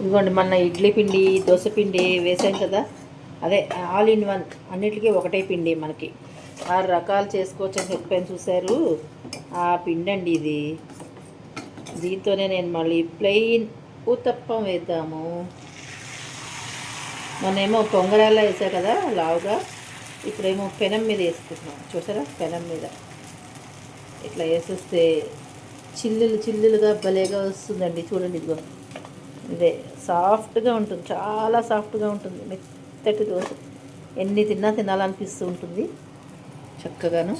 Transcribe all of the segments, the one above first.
ఇదిగోండి మన ఇడ్లీ పిండి దోశ పిండి వేసాం కదా. అదే ఆల్ ఇన్ వన్ అన్నిటికీ ఒకటే పిండి మనకి. ఆరు రకాలు చేసుకోవచ్చు అని చెప్పాను చూశారు. ఆ పిండి అండి ఇది. దీంతోనే నేను మళ్ళీ ప్లెయిన్ ఊతప్పం వేద్దాము. మొన్నేమో పొంగరాల వేసా కదా లావుగా. ఇప్పుడేమో పెనం మీద వేసుకుంటున్నాం. చూసారా? పెనం మీద. ఇట్లా వేసేస్తే చిల్లులు చిల్లులుగా భలేగా వస్తుందండి. చూడండి ఇదిగో. ఇదే సాఫ్ట్గా ఉంటుంది చాలా సాఫ్ట్గా ఉంటుంది మెత్తటి దోశ. ఎన్ని తిన్నా తినాలనిపిస్తూ ఉంటుంది చక్కగాను.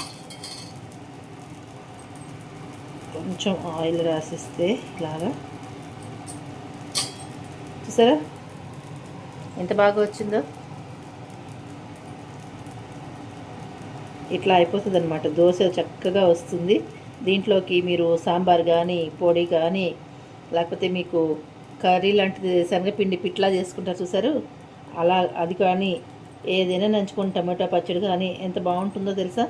కొంచెం ఆయిల్ రాసిస్తే ఇలాగా. చూసారా? ఎంత బాగా వచ్చిందో? ఇట్లా అయిపోతుంది అనమాట దోశ చక్కగా వస్తుంది. దీంట్లోకి మీరు సాంబార్ కానీ పొడి కానీ లేకపోతే మీకు కర్రీ లాంటిది శనగపిండి పిట్లా చేసుకుంటారు చూసారు అలా అది కానీ ఏదైనా నంచుకొని టమాటా పచ్చడి కానీ ఎంత బాగుంటుందో తెలుసా?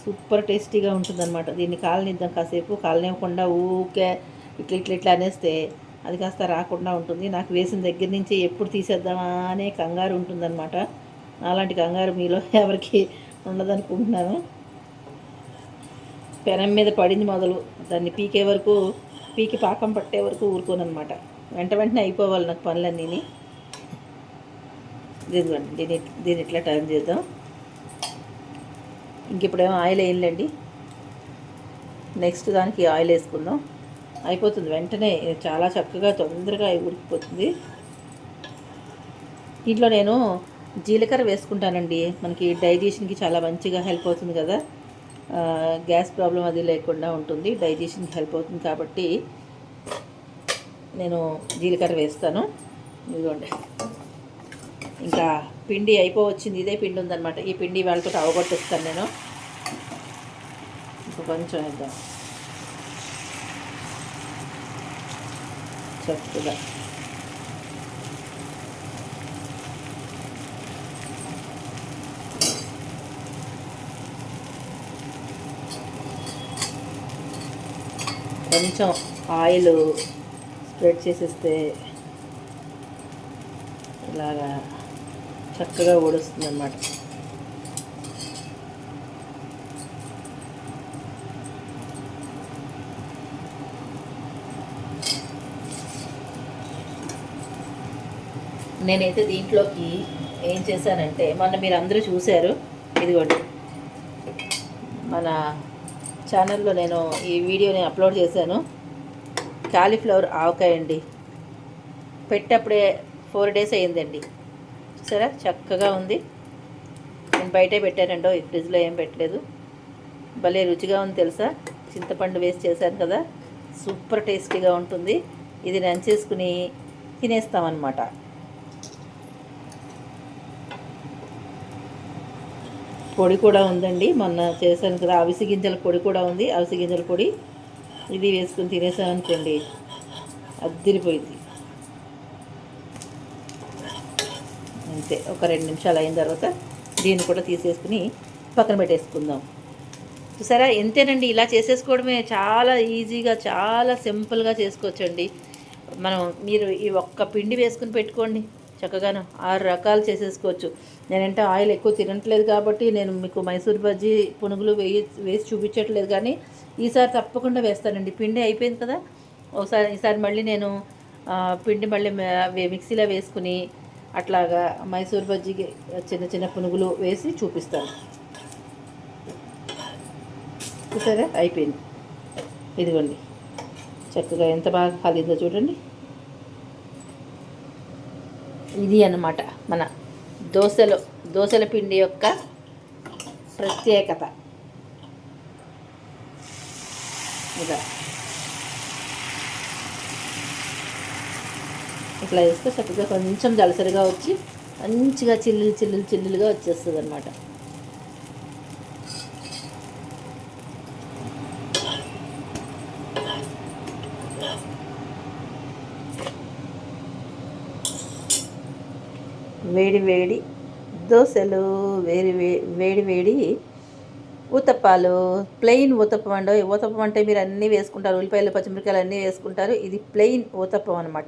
సూపర్ టేస్టీగా ఉంటుందన్నమాట. దీన్ని కాలనిద్దాం కాసేపు. కాలనివ్వకుండా ఊకే ఇట్లా ఇట్లా ఇట్లా అనేస్తే అది కాస్త రాకుండా ఉంటుంది. నాకు వేసిన దగ్గర నుంచి ఎప్పుడు తీసేద్దామా అనే కంగారు ఉంటుందన్నమాట. అలాంటి కంగారు మీలో ఎవరికి ఉండదనుకుంటున్నాను. పెనం మీద పడింది మొదలు. దాన్ని పీకే వరకు పీకి పాకం పట్టే వరకు ఊరుకోనమాట వెంట వెంటనే అయిపోవాలి నాకు పనులన్నీ. ఇదిగోండి దీని దీని ఇట్లా టర్న్ చేద్దాం. ఇంక ఇప్పుడేమో ఆయిల్ వేయలేండి నెక్స్ట్ దానికి ఆయిల్ వేసుకుందాం. అయిపోతుంది వెంటనే చాలా చక్కగా తొందరగా ఉడికిపోతుంది. దీంట్లో నేను జీలకర్ర వేసుకుంటానండి. మనకి డైజెషన్కి చాలా మంచిగా హెల్ప్ అవుతుంది కదా. గ్యాస్ ప్రాబ్లం అది లేకుండా ఉంటుంది. డైజెషన్కి హెల్ప్ అవుతుంది కాబట్టి నేను జీలకర్ర వేస్తాను. ఇదిగోండి. ఇంకా పిండి అయిపోవచ్చింది. ఇదే పిండి ఉందన్నమాట. ఈ పిండి వాళ్ళతో అవగొట్టేస్తాను నేను. ఇంకా కొంచెం వేద్దాం. చక్కగా కొంచెం ఆయిల్ స్ప్రెడ్ చేసేస్తే ఇలాగా చక్కగా ఊడుస్తుంది అన్నమాట నేనైతే దీంట్లోకి ఏం చేశానంటే మొన్న మీరు అందరూ చూశారు ఇదిగోండి. మన ఛానల్లో నేను ఈ వీడియోని అప్లోడ్ చేశాను. కాలీఫ్లవర్ ఆవకాయ అండి. పెట్టప్పుడే ఫోర్ డేస్ అయ్యిందండి. చూసారా చక్కగా ఉంది. నేను బయటే పెట్టానండో ఈ ఫ్రిడ్జ్లో ఏం పెట్టలేదు. భలే రుచిగా ఉంది తెలుసా? చింతపండు వేసి చేశాను కదా. సూపర్ టేస్టీగా ఉంటుంది. ఇది నంచేసుకుని తినేస్తామన్నమాట. పొడి కూడా ఉందండి. మొన్న చేశాను కదా అవిసి గింజల పొడి కూడా ఉంది. అవిసి గింజల పొడి ఇది వేసుకుని తినేసాం అనుకోండి అద్దిరిపోయింది. అంతే ఒక రెండు నిమిషాలు అయిన తర్వాత దీన్ని కూడా తీసేసుకుని పక్కన పెట్టేసుకుందాం. చూసారా ఎంతేనండి ఇలా చేసేసుకోవడమే చాలా ఈజీగా చాలా సింపుల్గా చేసుకోవచ్చండి. మనం మీరు ఈ ఒక్క పిండి వేసుకుని పెట్టుకోండి. చక్కగాను ఆరు రకాలు చేసేసుకోవచ్చు. నేనంటే ఆయిల్ ఎక్కువ తినట్లేదు కాబట్టి నేను మీకు మైసూర్ బజ్జీ పునుగులు వేయి వేసి చూపించట్లేదు కానీ ఈసారి తప్పకుండా వేస్తానండి. పిండి అయిపోయింది కదా? ఒకసారి ఈసారి మళ్ళీ నేను పిండి మళ్ళీ మిక్సీలో వేసుకుని అట్లాగా మైసూర్ బజ్జీకి చిన్న చిన్న పునుగులు వేసి చూపిస్తాను. సరే అయిపోయింది. ఇదిగోండి. చక్కగా ఎంత బాగా కాలిందో చూడండి. ఇది అన్నమాట మన దోశలో దోశల పిండి యొక్క ప్రత్యేకత. ఇదా. ఇట్లా వేస్తే చక్కగా కొంచెం దళసరిగా వచ్చి మంచిగా చిల్లులు చిల్లులు చిల్లులుగా వచ్చేస్తుంది అనమాట వేడి వేడి దోశలు వేడి వే- వేడి వేడి ఊతప్పాలు ప్లెయిన్ ఊతప్పం అండి. ఊతప్పం అంటే మీరు అన్నీ వేసుకుంటారు. ఉల్లిపాయలు పచ్చిమిరకాయలు అన్నీ వేసుకుంటారు. ఇది ప్లెయిన్ ఊతప్పం అనమాట